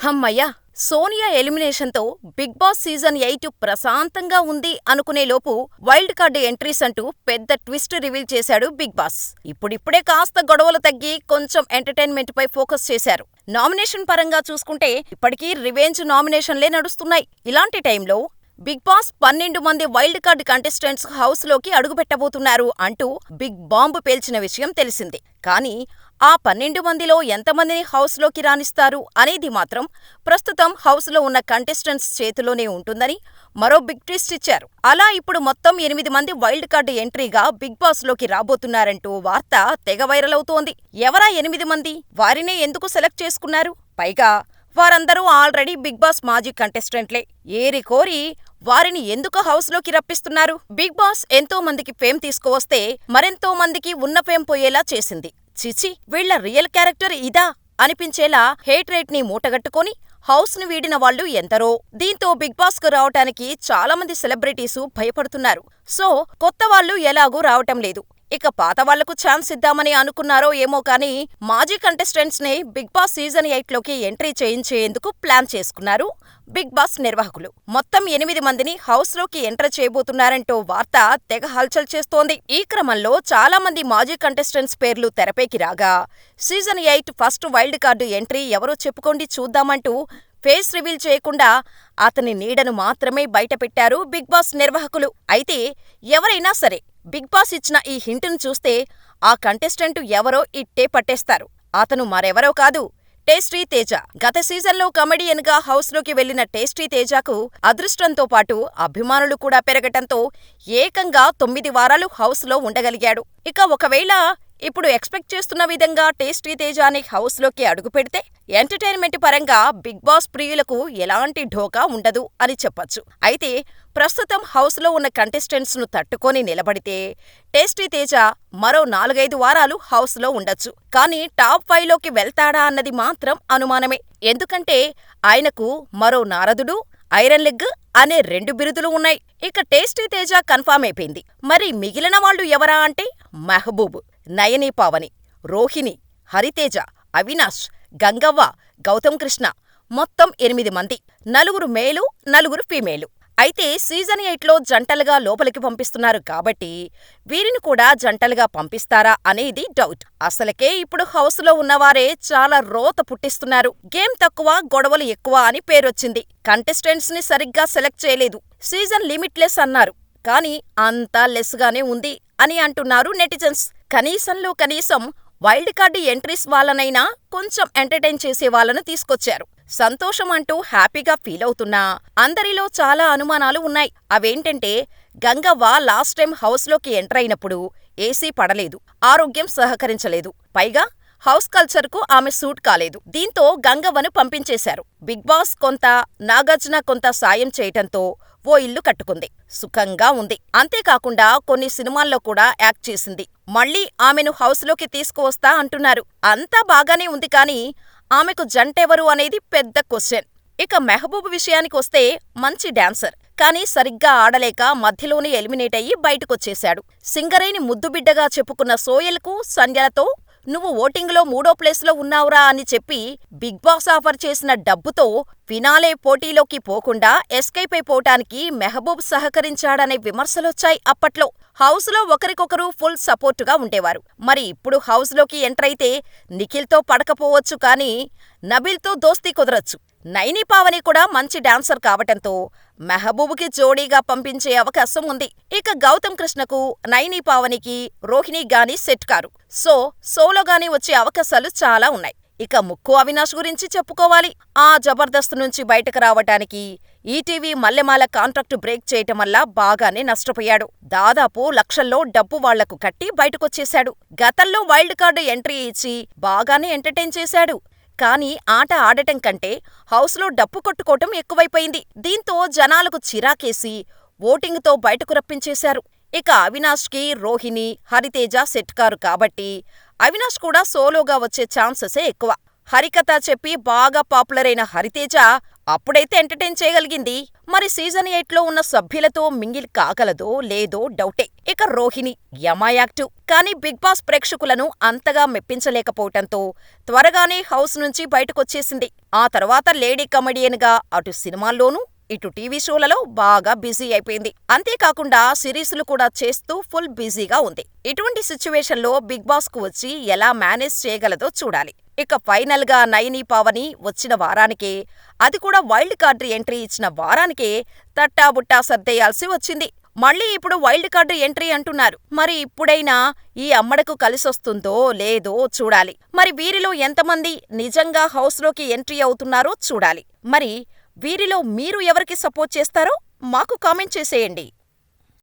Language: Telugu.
హమ్మయ్య! సోనియా ఎలిమినేషన్తో బిగ్ బాస్ సీజన్ ఎయిట్ ప్రశాంతంగా ఉంది అనుకునేలోపు వైల్డ్ కార్డ్ ఎంట్రీస్ అంటూ పెద్ద ట్విస్ట్ రివీల్ చేశాడు బిగ్ బాస్. ఇప్పుడిప్పుడే కాస్త గొడవలు తగ్గి కొంచెం ఎంటర్టైన్మెంట్పై ఫోకస్ చేశారు. నామినేషన్ పరంగా చూసుకుంటే ఇప్పటికీ రివెంజ్ నామినేషన్లే నడుస్తున్నాయి. ఇలాంటి టైంలో బిగ్ బాస్ పన్నెండు మంది వైల్డ్ కార్డ్ కంటెస్టెంట్స్ హౌస్లోకి అడుగుపెట్టబోతున్నారు అంటూ బిగ్ బాంబు పేల్చిన విషయం తెలిసిందే. కానీ ఆ పన్నెండు మందిలో ఎంతమందిని హౌస్లోకి రానిస్తారు అనేది మాత్రం ప్రస్తుతం హౌస్లో ఉన్న కంటెస్టెంట్స్ చేతిలోనే ఉంటుందని మరో బిగ్ ట్విస్ట్ ఇచ్చారు. అలా ఇప్పుడు మొత్తం ఎనిమిది మంది వైల్డ్ కార్డు ఎంట్రీగా బిగ్ బాస్లోకి రాబోతున్నారంటూ వార్త తెగ వైరల్ అవుతోంది. ఎవరా ఎనిమిది మంది? వారినే ఎందుకు సెలెక్ట్ చేసుకున్నారు? పైగా వారందరూ ఆల్రెడీ బిగ్ బాస్ మాజీ కంటెస్టెంట్లే. ఏరికోరి వారిని ఎందుకు హౌస్లోకి రప్పిస్తున్నారు? బిగ్ బాస్ ఎంతో మందికి ఫేమ్ తీసుకువస్తే మరెంతో మందికి ఉన్న ఫేమ్ పోయేలా చేసింది. ఛీఛీ వీళ్ళ రియల్ క్యారెక్టర్ ఇదా అనిపించేలా హేట్ రేట్ని మూటగట్టుకొని హౌస్ను వీడిన వాళ్ళు ఎందరో. దీంతో బిగ్ బాస్కు రావటానికి చాలా మంది సెలబ్రిటీసు భయపడుతున్నారు. సో కొత్తవాళ్ళు ఎలాగూ రావటం లేదు. ఇక పాతవాళ్ళకు ఛాన్స్ ఇద్దామని అనుకున్నారో ఏమో కానీ మాజీ కంటెస్టెంట్స్ని బిగ్ బాస్ సీజన్ ఎయిట్లోకి ఎంట్రీ చేయించేందుకు ప్లాన్ చేసుకున్నారు బిగ్ బాస్ నిర్వాహకులు. మొత్తం ఎనిమిది మందిని హౌస్లోకి ఎంటర్ చేయబోతున్నారంటూ వార్త తెగ హల్చల్ చేస్తోంది. ఈ క్రమంలో చాలా మంది మాజీ కంటెస్టెంట్స్ పేర్లు తెరపైకి రాగా season eight first wild card entry ఎవరో చెప్పుకోండి చూద్దామంటూ ఫేస్ రివీల్ చేయకుండా అతని నీడను మాత్రమే బయటపెట్టారు బిగ్ బాస్ నిర్వాహకులు. అయితే ఎవరైనా సరే బిగ్ బాస్ ఇచ్చిన ఈ హింటును చూస్తే ఆ కంటెస్టెంట్ ఎవరో ఇట్టే పట్టేస్తారు. అతను మరెవరో కాదు టేస్టీ తేజ. గత సీజన్లో కమెడియన్గా హౌస్లోకి వెళ్ళిన టేస్టీ తేజకు అదృష్టంతో పాటు అభిమానులు కూడా పెరగటంతో ఏకంగా తొమ్మిది వారాలు హౌస్లో ఉండగలిగాడు. ఇక ఒకవేళ ఇప్పుడు ఎక్స్పెక్ట్ చేస్తున్న విధంగా టేస్టీ తేజాని హౌస్లోకి అడుగుపెడితే ఎంటర్టైన్మెంట్ పరంగా బిగ్ బాస్ ప్రియులకు ఎలాంటి ఢోకా ఉండదు అని చెప్పొచ్చు. అయితే ప్రస్తుతం హౌస్లో ఉన్న కంటెస్టెంట్స్ను తట్టుకొని నిలబడితే టేస్టీ తేజ మరో నాలుగైదు వారాలు హౌస్లో ఉండొచ్చు. కానీ టాప్ ఫైవ్లోకి వెళ్తాడా అన్నది మాత్రం అనుమానమే. ఎందుకంటే ఆయనకు మరో నారదుడు, ఐరన్ లెగ్ అనే రెండు బిరుదులు ఉన్నాయి. ఇక టేస్టీ తేజ కన్ఫామ్ అయిపోయింది. మరి మిగిలిన వాళ్ళు ఎవరా అంటే మెహబూబ్, నయని పావని, రోహిణి, హరితేజ, అవినాష్, గంగవ్వ, గౌతమ్ కృష్ణ మొత్తం ఎనిమిది మంది. నలుగురు మేలు, నలుగురు ఫీమేలు. అయితే సీజన్ ఎయిట్లో జంటలుగా లోపలికి పంపిస్తున్నారు కాబట్టి వీరిని కూడా జంటలుగా పంపిస్తారా అనేది డౌట్. అసలకే ఇప్పుడు హౌస్లో ఉన్నవారే చాలా రోత పుట్టిస్తున్నారు. గేమ్ తక్కువ, గొడవలు ఎక్కువ అని పేరొచ్చింది. కంటెస్టెంట్స్ని సరిగ్గా సెలెక్ట్ చేయలేదు. సీజన్ లిమిట్లెస్ అన్నారు. కానీ అంతా లెస్గానే ఉంది అని అంటున్నారు నెటిజన్స్. కనీసంలో కనీసం వైల్డ్ కార్డ్ ఎంట్రీస్ వాళ్ళనైనా కొంచెం ఎంటర్టైన్ చేసే వాళ్ళను తీసుకొచ్చారు. సంతోషం అంటూ హ్యాపీగా ఫీలవుతున్నా అందరిలో చాలా అనుమానాలు ఉన్నాయి. అవేంటంటే గంగవ్వ లాస్ట్ టైం హౌస్లోకి ఎంటర్ అయినప్పుడు ఏసీ పడలేదు, ఆరోగ్యం సహకరించలేదు. పైగా హౌస్ కల్చర్కు ఆమె సూట్ కాలేదు. దీంతో గంగవ్వను పంపించేశారు. బిగ్ బాస్ కొంత, నాగార్జున కొంత సాయం చేయటంతో ఓ ఇల్లు కట్టుకుంది. సుఖంగా ఉంది. అంతేకాకుండా కొన్ని సినిమాల్లో కూడా యాక్ట్ చేసింది. మళ్ళీ ఆమెను హౌస్లోకి తీసుకువస్తా అంటున్నారు. అంతా బాగానే ఉంది కానీ ఆమెకు జంటెవరు అనేది పెద్ద క్వశ్చన్. ఇక మెహబూబ్ విషయానికొస్తే మంచి డాన్సర్. కానీ సరిగ్గా ఆడలేక మధ్యలోనే ఎలిమినేట్ అయ్యి బయటకొచ్చేశాడు. సింగరేణి ముద్దుబిడ్డగా చెప్పుకున్న సోయల్కు, సంజలతో నువ్వు ఓటింగులో మూడో ప్లేస్లో ఉన్నావురా అని చెప్పి బిగ్ బాస్ ఆఫర్ చేసిన డబ్బుతో ఫినాలే పోటీలోకి పోకుండా ఎస్కేప్ అయిపోవటానికి మెహబూబ్ సహకరించాడనే విమర్శలొచ్చాయి అప్పట్లో. హౌస్లో ఒకరికొకరు ఫుల్ సపోర్టుగా ఉండేవారు. మరి ఇప్పుడు హౌస్లోకి ఎంటర్ అయితే నిఖిల్తో పడకపోవచ్చు కానీ నబీల్తో దోస్తీ కుదరొచ్చు. నైని పావని కూడా మంచి డాన్సర్ కావటంతో మెహబూబుకి జోడీగా పంపించే అవకాశం ఉంది. ఇక గౌతమ్ కృష్ణకు, నైని పావనికి, రోహిణి గాని సెట్ కారు. సో సోలోగాని వచ్చే అవకాశాలు చాలా ఉన్నాయి. ఇక ముక్కు అవినాష్ గురించి చెప్పుకోవాలి. ఆ జబర్దస్త్ నుంచి బయటకు రావటానికి ఈటీవీ మల్లెమాల కాంట్రాక్టు బ్రేక్ చేయటం వల్ల బాగానే నష్టపోయాడు. దాదాపు లక్షల్లో డబ్బు వాళ్ళకు కట్టి బయటకొచ్చేశాడు. గతంలో వైల్డ్ కార్డు ఎంట్రీ ఇచ్చి బాగానే ఎంటర్టైన్ చేశాడు. కానీ ఆట ఆడటం కంటే హౌస్లో డప్పు కొట్టుకోవటం ఎక్కువైపోయింది. దీంతో జనాలకు చిరాకేసి ఓటింగుతో బయటకు రప్పించేశారు. ఇక అవినాష్కి రోహిణి, హరితేజ సెట్ కారు కాబట్టి అవినాష్ కూడా సోలోగా వచ్చే ఛాన్సెసే ఎక్కువ. హరికథ చెప్పి బాగా పాపులర్ అయిన హరితేజ అప్పుడైతే ఎంటర్టైన్ చేయగలిగింది. మరి సీజన్ ఎయిట్లో ఉన్న సభ్యులతో మింగిల్ కాగలదో లేదో డౌటే. ఇక రోహిణి యమాయాక్టివ్ కానీ బిగ్ బాస్ ప్రేక్షకులను అంతగా మెప్పించలేకపోవటంతో త్వరగానే హౌస్ నుంచి బయటకొచ్చేసింది. ఆ తర్వాత లేడీ కమెడియన్గా అటు సినిమాల్లోనూ ఇటు టీవీ షోలలో బాగా బిజీ అయిపోయింది. అంతేకాకుండా సిరీస్లు కూడా చేస్తూ ఫుల్ బిజీగా ఉంది. ఇటువంటి సిచ్యువేషన్లో బిగ్ బాస్కు వచ్చి ఎలా మేనేజ్ చేయగలదో చూడాలి. ఇక ఫైనల్గా నయని పావని వచ్చిన వారానికే అది కూడా వైల్డ్ కార్డ్ ఎంట్రీ ఇచ్చిన వారానికే తట్టాబుట్టా సర్దేయాల్సి వచ్చింది. మళ్ళీ ఇప్పుడు వైల్డ్ కార్డు ఎంట్రీ అంటున్నారు. మరి ఇప్పుడైనా ఈ అమ్మడకు కలిసొస్తుందో లేదో చూడాలి. మరి వీరిలో ఎంతమంది నిజంగా హౌస్లోకి ఎంట్రీ అవుతున్నారో చూడాలి. మరి వీరిలో మీరు ఎవరికి సపోర్ట్ చేస్తారో మాకు కామెంట్ చేసేయండి.